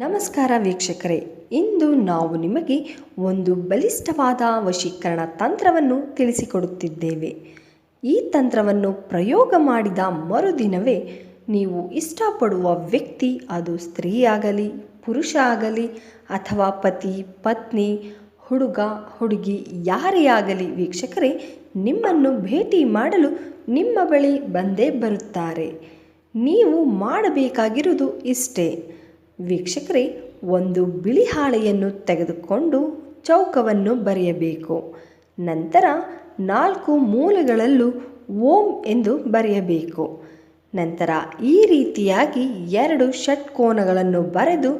ನಮಸ್ಕಾರ ವೀಕ್ಷಕರೇ, ಇಂದು ನಾವು ನಿಮಗೆ ಒಂದು ಬಲಿಷ್ಠವಾದ ವಶೀಕರಣ ತಂತ್ರವನ್ನು ತಿಳಿಸಿಕೊಡುತ್ತಿದ್ದೇವೆ. ಈ ತಂತ್ರವನ್ನು ಪ್ರಯೋಗ ಮಾಡಿದ ಮರುದಿನವೇ ನೀವು ಇಷ್ಟಪಡುವ ವ್ಯಕ್ತಿ, ಅದು ಸ್ತ್ರೀಯಾಗಲಿ, ಪುರುಷ ಆಗಲಿ, ಅಥವಾ ಪತಿ, ಪತ್ನಿ, ಹುಡುಗ, ಹುಡುಗಿ, ಯಾರೇ ಆಗಲಿ ವೀಕ್ಷಕರೇ, ನಿಮ್ಮನ್ನು ಭೇಟಿ ಮಾಡಲು ನಿಮ್ಮ ಬಳಿ ಬಂದೇ ಬರುತ್ತಾರೆ. ನೀವು ಮಾಡಬೇಕಾಗಿರುವುದು ಇಷ್ಟೇ. ವೀಕ್ಷಕರೇ, ಒಂದು ಬಿಳಿ ಹಾಳೆಯನ್ನು ತೆಗೆದುಕೊಂಡು ಚೌಕವನ್ನು ಬರೆಯಬೇಕು. ನಂತರ ನಾಲ್ಕು ಮೂಲೆಗಳಲ್ಲೂ ಓಂ ಎಂದು ಬರೆಯಬೇಕು. ನಂತರ ಈ ರೀತಿಯಾಗಿ ಎರಡು ಷಟ್ಕೋನಗಳನ್ನು ಬರೆದು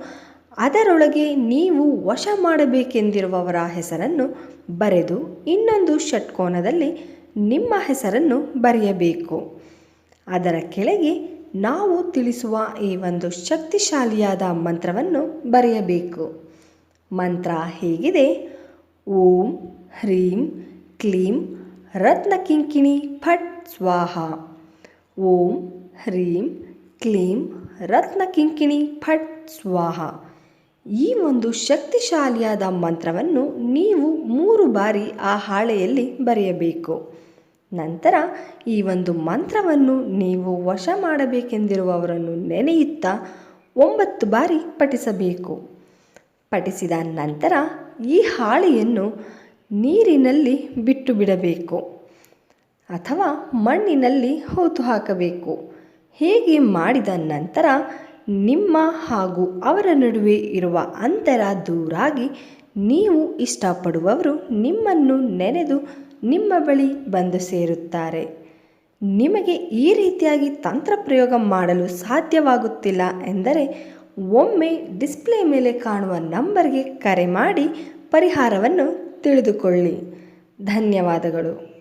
ಅದರೊಳಗೆ ನೀವು ವಶ ಮಾಡಬೇಕೆಂದಿರುವವರ ಹೆಸರನ್ನು ಬರೆದು ಇನ್ನೊಂದು ಷಟ್ಕೋನದಲ್ಲಿ ನಿಮ್ಮ ಹೆಸರನ್ನು ಬರೆಯಬೇಕು. ಅದರ ಕೆಳಗೆ ನಾವು ತಿಳಿಸುವ ಈ ಒಂದು ಶಕ್ತಿಶಾಲಿಯಾದ ಮಂತ್ರವನ್ನು ಬರೆಯಬೇಕು. ಮಂತ್ರ ಹೇಗಿದೆ. ಓಂ ಹ್ರೀಂ ಕ್ಲೀಂ ರತ್ನಕಿಂಕಿಣಿ ಫಟ್ ಸ್ವಾಹ. ಓಂ ಹ್ರೀಂ ಕ್ಲೀಂ ರತ್ನಕಿಂಕಿಣಿ ಫಟ್ ಸ್ವಾಹ. ಈ ಒಂದು ಶಕ್ತಿಶಾಲಿಯಾದ ಮಂತ್ರವನ್ನು ನೀವು ಮೂರು ಬಾರಿ ಆ ಹಾಳೆಯಲ್ಲಿ ಬರೆಯಬೇಕು. ನಂತರ ಈ ಒಂದು ಮಂತ್ರವನ್ನು ನೀವು ವಶ ಮಾಡಬೇಕೆಂದಿರುವವರನ್ನು ನೆನೆಯುತ್ತಾ ಒಂಬತ್ತು ಬಾರಿ ಪಠಿಸಬೇಕು. ಪಠಿಸಿದ ನಂತರ ಈ ಹಾಳೆಯನ್ನು ನೀರಿನಲ್ಲಿ ಬಿಟ್ಟು ಬಿಡಬೇಕು ಅಥವಾ ಮಣ್ಣಿನಲ್ಲಿ ಹೂತು ಹಾಕಬೇಕು. ಹೇಗೆ ಮಾಡಿದ ನಂತರ ನಿಮ್ಮ ಹಾಗೂ ಅವರ ನಡುವೆ ಇರುವ ಅಂತರ ದೂರಾಗಿ ನೀವು ಇಷ್ಟಪಡುವವರು ನಿಮ್ಮನ್ನು ನೆನೆದು ನಿಮ್ಮ ಬಳಿ ಬಂದು ಸೇರುತ್ತಾರೆ. ನಿಮಗೆ ಈ ರೀತಿಯಾಗಿ ತಂತ್ರ ಪ್ರಯೋಗ ಮಾಡಲು ಸಾಧ್ಯವಾಗುತ್ತಿಲ್ಲ ಎಂದರೆ ಒಮ್ಮೆ ಡಿಸ್ಪ್ಲೇ ಮೇಲೆ ಕಾಣುವ ನಂಬರ್ಗೆ ಕರೆ ಮಾಡಿ ಪರಿಹಾರವನ್ನು ತಿಳಿದುಕೊಳ್ಳಿ. ಧನ್ಯವಾದಗಳು.